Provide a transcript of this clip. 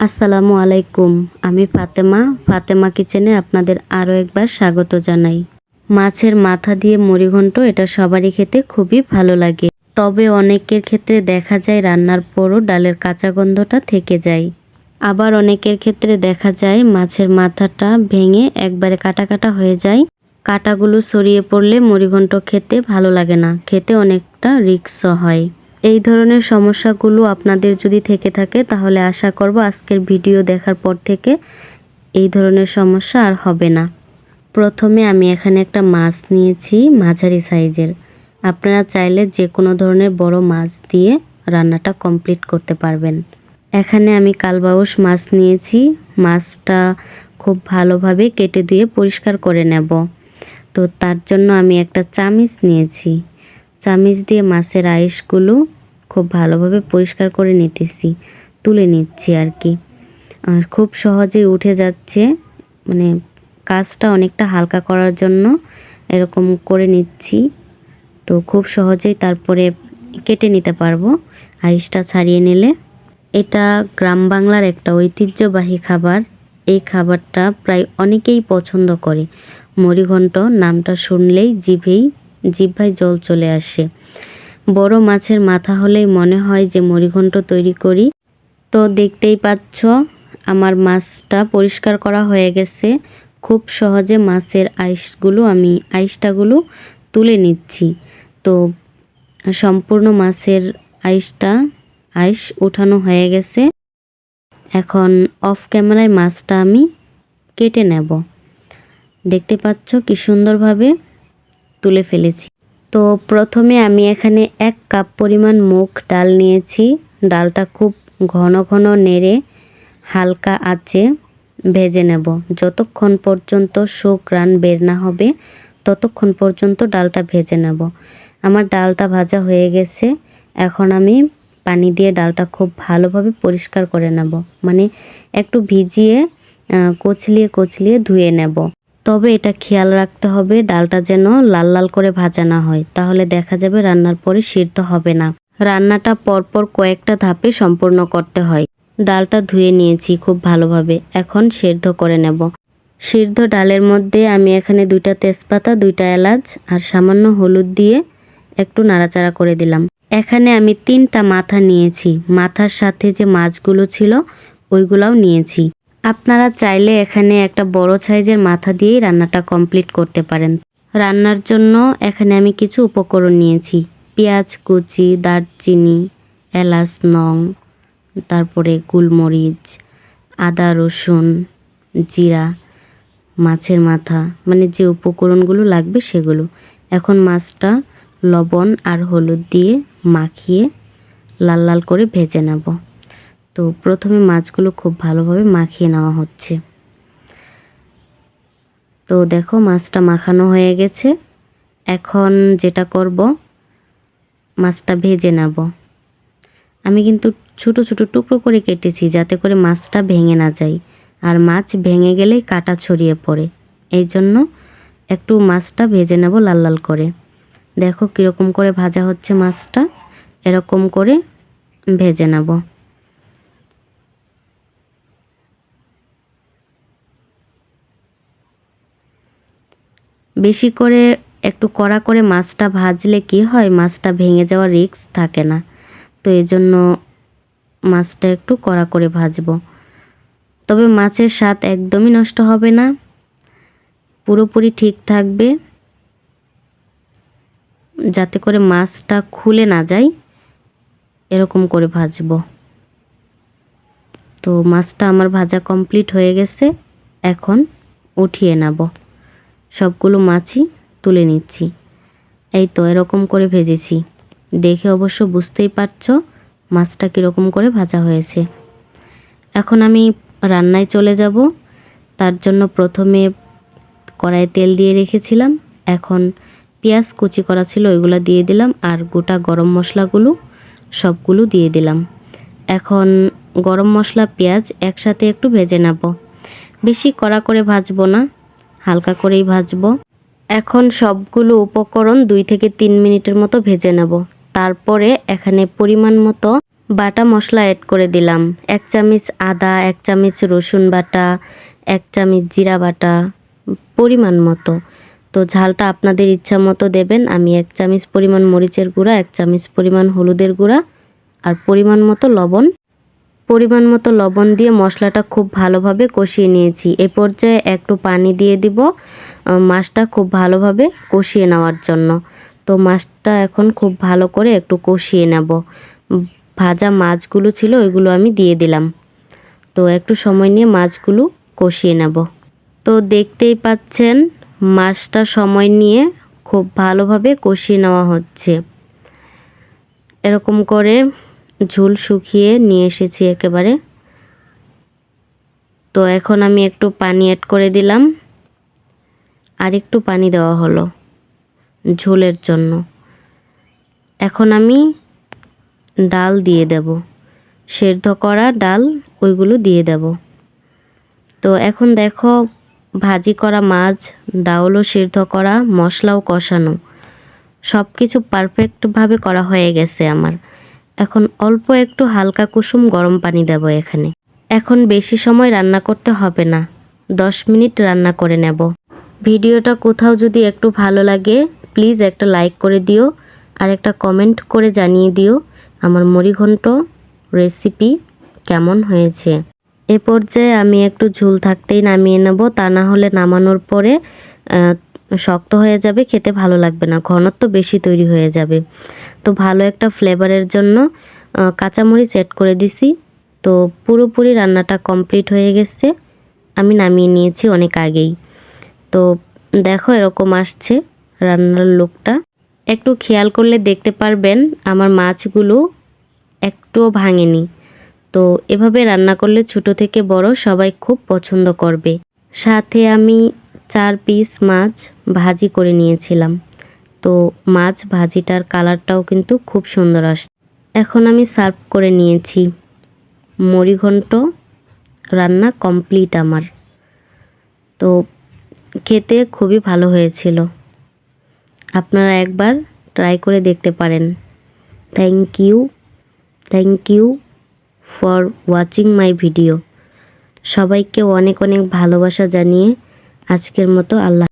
আসসালামু আলাইকুম, আমি ফাতেমা ফাতেমা কিচেনে আপনাদের আরও একবার স্বাগত জানাই। মাছের মাথা দিয়ে মুড়িঘণ্ট, এটা সবারই খেতে খুবই ভালো লাগে। তবে অনেকের ক্ষেত্রে দেখা যায় রান্নার পরও ডালের কাঁচা গন্ধটা থেকে যায়। আবার অনেকের ক্ষেত্রে দেখা যায় মাছের মাথাটা ভেঙে একবারে কাটা কাটা হয়ে যায়। কাটাগুলো সরিয়ে পড়লে মুড়িঘণ্ট খেতে ভালো লাগে না, খেতে অনেকটা রিক্স হয়। এই ধরনের সমস্যাগুলো আপনাদের যদি থেকে থাকে, তাহলে আশা করব আজকের ভিডিও দেখার পর থেকে এই ধরনের সমস্যা আর হবে না। প্রথমে আমি এখানে একটা মাছ নিয়েছি, মাঝারি সাইজের। আপনারা চাইলে যে কোনো ধরনের বড় মাছ দিয়ে রান্নাটা কমপ্লিট করতে পারবেন। এখানে আমি কালবাউস মাছ নিয়েছি। মাছটা খুব ভালোভাবে কেটে দিয়ে পরিষ্কার করে নেব। তো তার জন্য আমি একটা চামিচ নিয়েছি। চামিচ দিয়ে মাছের আইসগুলো খুব ভালোভাবে পরিষ্কার করে নিতেছি, তুলে নিচ্ছি আর কি। আর খুব সহজেই উঠে যাচ্ছে মানে কাজটা অনেকটা হালকা করার জন্য এরকম করে নিচ্ছি। তো খুব সহজেই তারপরে কেটে নিতে পারব আইসটা ছাড়িয়ে নিলে। এটা গ্রাম বাংলার একটা ঐতিহ্যবাহী খাবার। এই খাবারটা প্রায় অনেকেই পছন্দ করে। মরিঘণ্ট নামটা শুনলেই জিভেই জিভায় জল চলে আসে। বড় মাছের মাথা হলেই মনে হয় যে মরিঘণ্ট তৈরি করি। তো দেখতেই পাচ্ছ, আমার মাছটা পরিষ্কার করা হয়ে গেছে। খুব সহজে মাছের আইসগুলো আমি, আইসটাগুলো তুলে নিচ্ছি। তো সম্পূর্ণ মাছের আইসটা, আইস উঠানো হয়ে গেছে। এখন অফ ক্যামেরায় মাছটা আমি কেটে নেব। দেখতে পাচ্ছ কি সুন্দরভাবে তুলে ফেলেছি। তো প্রথমে আমি এখানে এক কাপ পরিমাণ মুগ ডাল নিয়েছি। ডালটা খুব ঘন ঘন নেড়ে হালকা আঁচে ভেজে নেব। যতক্ষণ পর্যন্ত রান বের না হবে, ততক্ষণ পর্যন্ত ডালটা ভেজে নেব। আমার ডালটা ভাজা হয়ে গেছে। এখন আমি পানি দিয়ে ডালটা খুব ভালোভাবে পরিষ্কার করে নেব। মানে একটু ভিজিয়ে কচলিয়ে কচলিয়ে ধুয়ে নেব। তবে এটা খেয়াল রাখতে হবে, ডালটা যেন লাল লাল করে ভাজা না হয়। তাহলে দেখা যাবে রান্নার পরে সিদ্ধ হবে না। রান্নাটা পরপর কয়েকটা ধাপে সম্পূর্ণ করতে হয়। ডালটা ধুয়ে নিয়েছি খুব ভালোভাবে। এখন সেদ্ধ করে নেব। সিদ্ধ ডালের মধ্যে আমি এখানে দুইটা তেজপাতা, দুইটা এলাচ আর সামান্য হলুদ দিয়ে একটু নাড়াচাড়া করে দিলাম। এখানে আমি তিনটা মাথা নিয়েছি। মাথার সাথে যে মাছগুলো ছিল, ওইগুলাও নিয়েছি। আপনারা চাইলে এখানে একটা বড় সাইজের মাথা দিয়েই রান্নাটা কমপ্লিট করতে পারেন। রান্নার জন্য এখানে আমি কিছু উপকরণ নিয়েছি। পেঁয়াজ, কুচি, দারচিনি, এলাচ, নং, তারপরে গোলমরিচ, আদা, রসুন, জিরা, মাছের মাথা মানে যে উপকরণগুলো লাগবে সেগুলো। এখন মাছটা লবণ আর হলুদ দিয়ে মাখিয়ে লাল লাল করে ভেজে নেব। তো প্রথমে মাছগুলো খুব ভালোভাবে মাখিয়ে নেওয়া হচ্ছে। তো দেখো মাছটা মাখানো হয়ে গেছে। এখন যেটা করব, মাছটা ভেজে নেব। আমি কিন্তু ছোট ছোট টুকরো করে কেটেছি যাতে করে মাছটা ভেঙে না যায়। আর মাছ ভেঙে গেলেই কাটা ছড়িয়ে পড়ে। এই জন্য একটু মাছটা ভেজে নেব লাল লাল করে। দেখো কীরকম করে ভাজা হচ্ছে মাছটা। এরকম করে ভেজে নেব। বেশি করে একটু কড়া করে মাছটা ভাজলে কি হয়? মাছটা ভেঙে যাওয়ার রিস্ক থাকে না। তো এই জন্য মাছটা একটু কড়া করে ভাজবো। তবে মাছের স্বাদ একদমই নষ্ট হবে না। পুরোপুরি ঠিক থাকবে। যাতে করে মাছটা খুলে না যায়, এরকম করে ভাজবো। তো মাছটা আমার ভাজা কমপ্লিট হয়ে গেছে। এখন উঠিয়ে নেব। সবগুলো মাছই তুলে নিচ্ছি। এই তো এরকম করে ভেজেছি। দেখে অবশ্য বুঝতেই পারছ মাছটা কীরকম করে ভাজা হয়েছে। এখন আমি রান্নায় চলে যাব। তার জন্য প্রথমে কড়াইয়ে তেল দিয়ে রেখেছিলাম। এখন পেঁয়াজ কুচি করা ছিল ওইগুলো দিয়ে দিলাম আর গোটা গরম মশলাগুলো সবগুলো দিয়ে দিলাম। এখন গরম মশলা, পেঁয়াজ একসাথে একটু ভেজে নেব। বেশি কড়া করে ভাজবো না। হালকা করেই ভাজবো। এখন সবগুলো উপকরণ দুই থেকে তিন মিনিটের মতো ভেজে নেব। তারপরে এখানে পরিমাণ মতো বাটা মশলা অ্যাড করে দিলাম। এক চামচ আদা, এক চামচ রসুন বাটা, এক চামচ জিরা বাটা, পরিমাণ মতো। তো ঝালটা আপনাদের ইচ্ছা মতো দেবেন। আমি এক চামচ পরিমাণ মরিচের গুঁড়া, এক চামচ পরিমাণ হলুদের গুঁড়া আর পরিমাণ মতো লবণ পরিমাণ মতো লবণ দিয়ে মশলাটা খুব ভালোভাবে কষিয়ে নিয়েছি। এ পর্যায়ে একটু পানি দিয়ে দিব মাছটা খুব ভালোভাবে কষিয়ে নেওয়ার জন্য। তো মাছটা এখন খুব ভালো করে একটু কষিয়ে নেব। ভাজা মাছগুলো ছিল, ওইগুলো আমি দিয়ে দিলাম। তো একটু সময় নিয়ে মাছগুলো কষিয়ে নেব। তো দেখতেই পাচ্ছেন, মাছটা সময় নিয়ে খুব ভালোভাবে কষিয়ে নেওয়া হচ্ছে। এরকম করে ঝুল শুকিয়ে নিয়ে এসেছি একেবারে। তো এখন আমি একটু পানি অ্যাড করে দিলাম। আর একটু পানি দেওয়া হলো ঝোলের জন্য। এখন আমি ডাল দিয়ে দেব। সেদ্ধ করা ডাল ওইগুলো দিয়ে দেব। তো এখন দেখো ভাজি করা মাছ, ডাউলও সেদ্ধ করা, মশলাও কষানো। সব কিছু পারফেক্টভাবে করা হয়ে গেছে আমার। এখন অল্প একটু হালকা কুসুম গরম পানি দেব এখানে। এখন বেশি সময় রান্না করতে হবে না। দশ মিনিট রান্না করে নেব। ভিডিওটা কোথাও যদি একটু ভালো লাগে, প্লিজ একটা লাইক করে দিও আর একটা কমেন্ট করে জানিয়ে দিও আমার মুড়িঘণ্ট রেসিপি কেমন হয়েছে। এ পর্যায়ে আমি একটু ঝুল থাকতেই নামিয়ে নেব। তা না হলে নামানোর পরে শক্ত হয়ে যাবে, খেতে ভালো লাগবে না। ঘনত্ব বেশি তৈরি হয়ে যাবে। তো ভালো একটা ফ্লেভারের জন্য কাঁচামরিচ অ্যাড করে দিছি। তো পুরোপুরি রান্নাটা কমপ্লিট হয়ে গেছে। আমি নামিয়ে নিয়েছি অনেক আগেই। তো দেখো এরকম আসছে রান্নার লুকটা। একটু খেয়াল করলে দেখতে পারবেন, আমার মাছগুলো একটুও ভাঙেনি। তো এভাবে রান্না করলে ছোট থেকে বড় সবাই খুব পছন্দ করবে। সাথে আমি চার পিস মাছ ভাজি করে নিয়েছিলাম। তো মাছ ভাজিটার কালারটাও কিন্তু খুব সুন্দর আসছে এখন আমি সার্ভ করে নিয়েছি। মুড়িঘণ্ট রান্না কমপ্লিট আমার। তো খেতে খুবই ভালো হয়েছিল। আপনারা একবার ট্রাই করে দেখতে পারেন। Thank you thank you for watching my video সবাইকে অনেক অনেক ভালোবাসা জানিয়ে আজকের মতো আল্লাহ